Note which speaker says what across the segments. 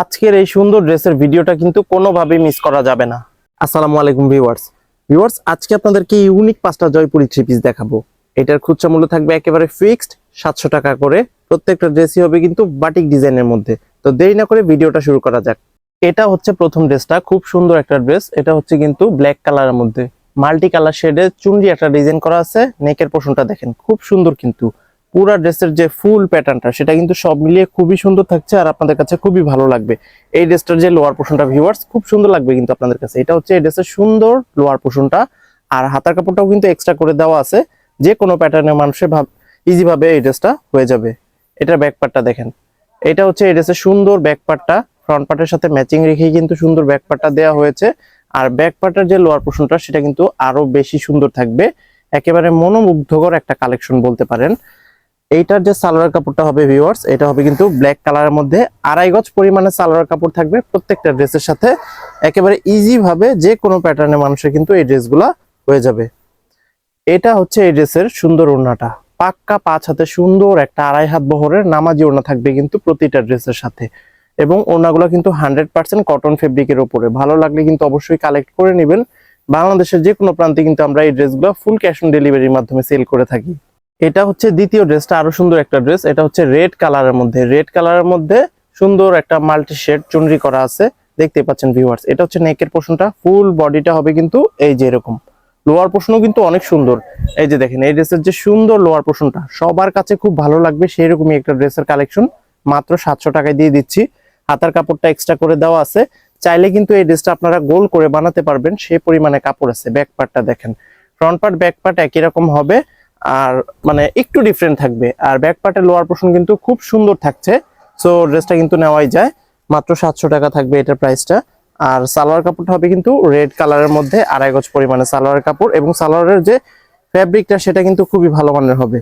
Speaker 1: আজকের এই সুন্দর ড্রেসের ভিডিওটা কিন্তু কোনোভাবেই মিস করা যাবে না। আসসালামু আলাইকুম ভিউয়ার্স ভিউয়ার্স আজকে আপনাদেরকে ইউনিক পাঁচটা জয়পুরি থ্রি পিস দেখাবো। এটার খুচরা মূল্য থাকবে একেবারে ফিক্সড সাতশো টাকা করে। প্রত্যেকটা ড্রেসই হবে কিন্তু বাটিক ডিজাইনের মধ্যে। তো দেরি না করে ভিডিওটা শুরু করা যাক। এটা হচ্ছে প্রথম ড্রেসটা, খুব সুন্দর একটা ড্রেস এটা হচ্ছে কিন্তু ব্ল্যাক কালারের মধ্যে। মাল্টি কালার শেডে চুনরি একটা ডিজাইন করা আছে। নেকের পোষণটা দেখেন, খুব সুন্দর কিন্তু। পুরা ড্রেসের যে ফুল প্যাটার্নটা, সেটা কিন্তু সব মিলিয়ে খুবই সুন্দর থাকছে আর আপনাদের কাছে খুবই ভালো লাগবে। এই ড্রেসটার যে লোয়ার পোর্শনটা ভিউয়ার্স খুব সুন্দর লাগবে কিন্তু আপনাদের কাছে। এটা হচ্ছে এই ড্রেসের সুন্দর লোয়ার পোর্শনটা আর হাতার কাপড়টাও কিন্তু এক্সট্রা করে দেওয়া আছে। যে কোনো প্যাটার্নের মানুষের ভাব ইজি ভাবে এই ড্রেসটা হয়ে যাবে। এটার ব্যাক পার্টটা দেখেন। এটা হচ্ছে এই ড্রেসের সুন্দর ব্যাক পার্টটা ফ্রন্ট পার্টের সাথে ম্যাচিং রেখেই কিন্তু সুন্দর ব্যাক পার্টটা দেওয়া হয়েছে। আর ব্যাক পার্টের যে লোয়ার পোর্শনটা সেটা কিন্তু আরও বেশি সুন্দর থাকবে। একেবারে মনোমুগ্ধকর একটা কালেকশন বলতে পারেন। এইটার যে সালোয়ার কাপড়টা হবে ভিউয়ার্স এটা হবে কিন্তু ব্ল্যাক কালারের মধ্যে। আড়াই গজ পরিমাণে সালোয়ার কাপড় থাকবে প্রত্যেকটা ড্রেসের সাথে। একেবারে ইজিভাবে যে কোনো প্যাটার্নের মানুষের কিন্তু এই ড্রেসগুলা হয়ে যাবে। এটা হচ্ছে এই ড্রেসের সুন্দর ওড়নাটা। পাক্কা পাঁচ হাতে সুন্দর একটা আড়াই হাত বহরের নামাজি ওড়না থাকবে কিন্তু প্রতিটা ড্রেসের সাথে। এবং ওড়নাগুলো কিন্তু হান্ড্রেড পার্সেন্ট কটন ফেব্রিকের ওপরে ভালো লাগলে কিন্তু অবশ্যই কালেক্ট করে নেবেন। বাংলাদেশের যে কোনো প্রান্তে কিন্তু আমরা এই ড্রেসগুলো ফুল ক্যাশ অন ডেলিভারির মাধ্যমে সেল করে থাকি। এটা হচ্ছে দ্বিতীয় ড্রেসটা, আরও সুন্দর একটা ড্রেস। এটা হচ্ছে রেড কালারের মধ্যে। রেড কালারের মধ্যে সুন্দর একটা মাল্টি শেড চুনরি করা আছে। দেখতে পাচ্ছেন ভিউয়ার্স এটা হচ্ছে নেকের পোর্শনটা ফুল বডিটা হবে কিন্তু এই যে এরকম। লোয়ার পোর্শনও কিন্তু অনেক সুন্দর। এই যে দেখেন, এই ড্রেসের যে সুন্দর লোয়ার পোর্শনটা সবার কাছে খুব ভালো লাগবে সেই রকমই একটা ড্রেসের কালেকশন। মাত্র সাতশো টাকায় দিয়ে দিচ্ছি। হাতার কাপড়টা এক্সট্রা করে দেওয়া আছে। চাইলে কিন্তু এই ড্রেসটা আপনারা গোল করে বানাতে পারবেন। সেই পরিমাণে কাপড় আছে। ব্যাক পার্টটা দেখেন। ফ্রন্ট পার্ট ব্যাক পার্ট একই রকম হবে। আর মানে একটু ডিফারেন্ট থাকবে। আর ব্যাক পার্টের লোয়ার পোর্শন কিন্তু খুব সুন্দর থাকছে। সো ড্রেসটা কিন্তু নেওয়াই যায়। মাত্র সাতশো টাকা থাকবে এটার প্রাইসটা আর সালোয়ার কাপড়টা হবে কিন্তু রেড কালারের মধ্যে, আড়াই গজ পরিমাণে সালোয়ার কাপড়। এবং সালোয়ারের যে ফ্যাব্রিকটা সেটা কিন্তু খুবই ভালো মানের হবে।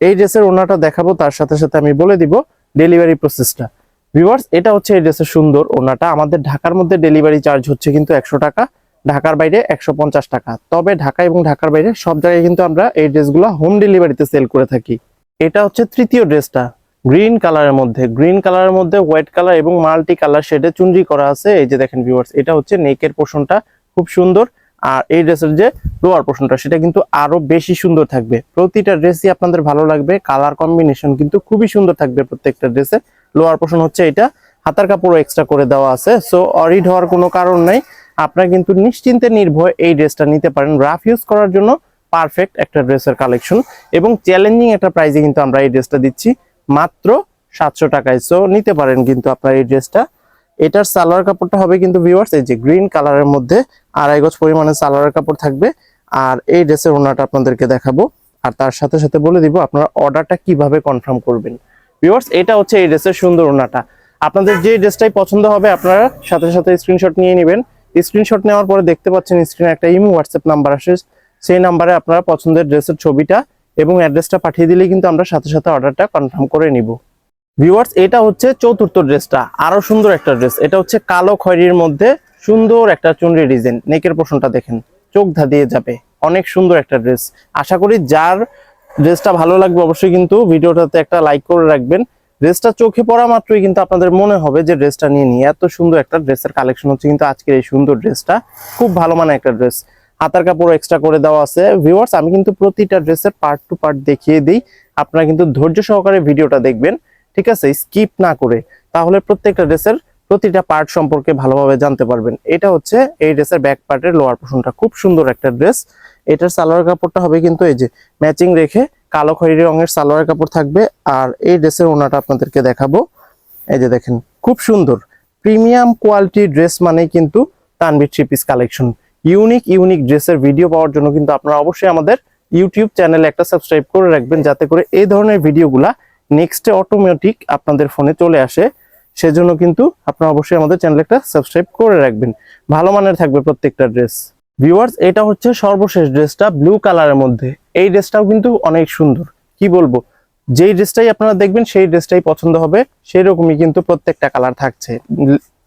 Speaker 1: এই ড্রেসের ওনাটা দেখাবো, তার সাথে সাথে আমি বলে দিব ডেলিভারি প্রসেসটা ভিউয়ার্স এটা হচ্ছে এই ড্রেসের সুন্দর ওনাটা। আমাদের ঢাকার মধ্যে ডেলিভারি চার্জ হচ্ছে কিন্তু একশো টাকা। ঢাকার বাইরে একশো পঞ্চাশ টাকা। তবে ঢাকা এবং ঢাকার বাইরে সব জায়গায় কিন্তু আমরা এই ড্রেসগুলো হোম ডেলিভারিতে সেল করে থাকি। এটা হচ্ছে তৃতীয় ড্রেসটা। গ্রিন কালারের মধ্যে। গ্রিন কালারের মধ্যে হোয়াইট কালার এবং মাল্টি কালার শেডে চুনরি করা আছে। এই যে দেখেন ভিউয়ার্স এটা হচ্ছে নেকের পোর্শনটা খুব সুন্দর। আর এই ড্রেসের যে লোয়ার পোর্শনটা সেটা কিন্তু আরও বেশি সুন্দর থাকবে। প্রতিটা ড্রেসই আপনাদের ভালো লাগবে। কালার কম্বিনেশন কিন্তু খুবই সুন্দর থাকবে প্রত্যেকটা ড্রেসে। লোয়ার পোর্শন হচ্ছে এটা। হাতার কাপড়ও এক্সট্রা করে দেওয়া আছে। সো অরিড হওয়ার কোনো কারণ নাই। আপনারা কিন্তু নিশ্চিন্তে নির্ভয় এই ড্রেসটা নিতে পারেন। রাফ ইউজ করার জন্য পারফেক্ট একটা ড্রেসের কালেকশন এবং চ্যালেঞ্জিং একটা প্রাইসে কিন্তু আমরা এই ড্রেসটা দিচ্ছি। মাত্র সাতশো টাকায়। সো নিতে পারেন কিন্তু আপনার এই ড্রেসটা। এটার সালোয়ার কাপড়টা হবে কিন্তু ভিউয়ার্স এই যে গ্রিন কালারের মধ্যে আড়াই গজ পরিমাণে সালোয়ার কাপড় থাকবে। আর এই ড্রেসের ওনাটা আপনাদেরকে দেখাবো। আর তার সাথে সাথে বলে দিব আপনারা অর্ডারটা কীভাবে কনফার্ম করবেন। ভিউয়ার্স এটা হচ্ছে এই ড্রেসের সুন্দর ওনাটা। আপনাদের যে ড্রেসটাই পছন্দ হবে আপনারা সাথে সাথে স্ক্রিনশট নিয়ে নেবেন। স্ক্রিনশট নেওয়ার পরে দেখতে পাচ্ছেন স্ক্রিনে একটা ইমো হোয়াটসঅ্যাপ নাম্বার আসে। সেই নাম্বারে আপনারা পছন্দের ড্রেসের ছবিটা এবং অ্যাড্রেসটা পাঠিয়ে দিলেই কিন্তু আমরা সাথে সাথে অর্ডারটা কনফার্ম করে নিব। ভিউয়ার্স এটা হচ্ছে চতুর্থ ড্রেসটা। আরও সুন্দর একটা ড্রেস। এটা হচ্ছে কালো খয়েরির মধ্যে সুন্দর একটা চুনরি ডিজাইন। নেকের পোষণটা দেখেন, চোখ ধাঁধিয়ে যাবে। অনেক সুন্দর একটা ড্রেস। আশা করি যার ড্রেসটা ভালো লাগবে অবশ্যই কিন্তু ভিডিওটাতে একটা লাইক করে রাখবেন। ড্রেসটা চোখে পড়া মাত্রই কিন্তু আপনাদের মনে হবে যে ড্রেসটা নিয়ে নিয়ে এত সুন্দর একটা ড্রেসের কালেকশন হচ্ছে, কিন্তু আজকের এই সুন্দর ড্রেসটা খুব ভালো মানের একটা ড্রেস হাতার কাপড় এক্সট্রা করে দেওয়া আছে। ভিউয়ার্স আমি কিন্তু প্রতিটা ড্রেসের পার্ট টু পার্ট দেখিয়ে দিই। আপনারা কিন্তু ধৈর্য সহকারে ভিডিওটা দেখবেন, ঠিক আছে? স্কিপ না করে। তাহলে প্রত্যেকটা ড্রেসের প্রতিটা পার্ট সম্পর্কে ভালোভাবে জানতে পারবেন। এটা হচ্ছে এই ড্রেসের ব্যাক পার্টের লোয়ার পোর্শনটা খুব সুন্দর একটা ড্রেস এটার সালোয়ার কাপড়টা হবে কিন্তু এই যে ম্যাচিং রেখে কালো খয়েরি রঙের সালোয়ার কাপড় থাকবে। আর এই ড্রেসের ওনাটা আপনাদেরকে দেখাবো। এই যে দেখেন, খুব সুন্দর। প্রিমিয়াম কোয়ালিটি ড্রেস মানেই কিন্তু Tanvir three piece collection. Unique unique ড্রেসের ভিডিও পাওয়ার জন্য কিন্তু আপনারা অবশ্যই আমাদের ইউটিউব চ্যানেলে একটা সাবস্ক্রাইব করে রাখবেন, যাতে করে এই ধরনের ভিডিওগুলা নেক্সটে অটোমেটিক আপনাদের ফোনে চলে আসে। সেজন্য কিন্তু আপনারা অবশ্যই আমাদের চ্যানেলে একটা সাবস্ক্রাইব করে রাখবেন। ভালো মানের থাকবে প্রত্যেকটা ড্রেস। ভিউয়ার্স, এটা হচ্ছে সর্বশেষ ড্রেসটা ব্লু কালারের মধ্যে। এই ড্রেসটাও কিন্তু অনেক সুন্দর। কি বলব? যেই ড্রেসটাই আপনারা দেখবেন, সেই ড্রেসটাই পছন্দ হবে। সেই রকমই কিন্তু প্রত্যেকটা কালার থাকছে।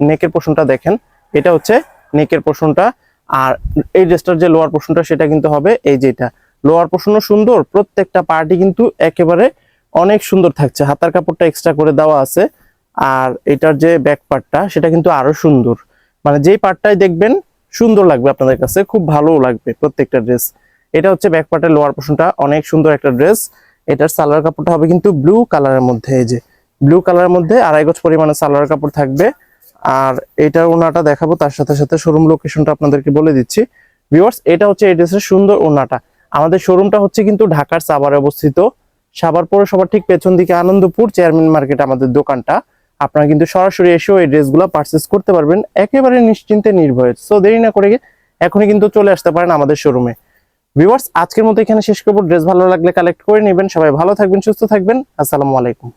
Speaker 1: নেকের পোষণটা দেখেন। এটা হচ্ছে নেকের পোষণটা। আর এই ড্রেসটার যে লোয়ার পোষণটা, সেটা কিন্তু হবে এই যেটা লোয়ার পোষণও সুন্দর। প্রত্যেকটা পার্টি কিন্তু একেবারে অনেক সুন্দর থাকছে। হাতার কাপড়টা এক্সট্রা করে দেওয়া আছে। আর এটার যে ব্যাক পার্টটা সেটা কিন্তু আরও সুন্দর। মানে যেই পার্টটাই দেখবেন, সুন্দর লাগবে আপনাদের কাছে। খুব ভালো লাগবে প্রত্যেকটা ড্রেস এটা হচ্ছে ব্যাক পার্টের লোয়ার পোর্শনটা অনেক সুন্দর একটা ড্রেস এটার সালোয়ার কাপড়টা হবে কিন্তু ব্লু কালারের মধ্যে, এই যে ব্লু কালারের মধ্যে আড়াই গজ পরিমাণে সালোয়ার কাপড় থাকবে। আর এটার ওনাটা দেখাবো, তার সাথে সাথে শোরুম লোকেশনটা আপনাদেরকে বলে দিচ্ছি। ভিউয়ার্স এটা হচ্ছে এই ড্রেসের সুন্দর ওনাটা আমাদের শোরুমটা হচ্ছে কিন্তু ঢাকার সাভারে অবস্থিত। সাভার পৌরসভার ঠিক পেছন দিকে আনন্দপুর চেয়ারম্যান মার্কেট আমাদের দোকানটা। আপনারা কিন্তু সরাসরি এসেও এই ড্রেসগুলো পারচেস করতে পারবেন। একেবারে নিশ্চিন্তে নির্ভয়ে। সো দেরি না করে এখনই কিন্তু চলে আসতে পারেন আমাদের শোরুমে ভিউয়ার্স, আজকের মতো এখানে শেষ করব। ড্রেস ভালো লাগলে কালেক্ট করে নেবেন। সবাই ভালো থাকবেন, সুস্থ থাকবেন। আসসালামু আলাইকুম।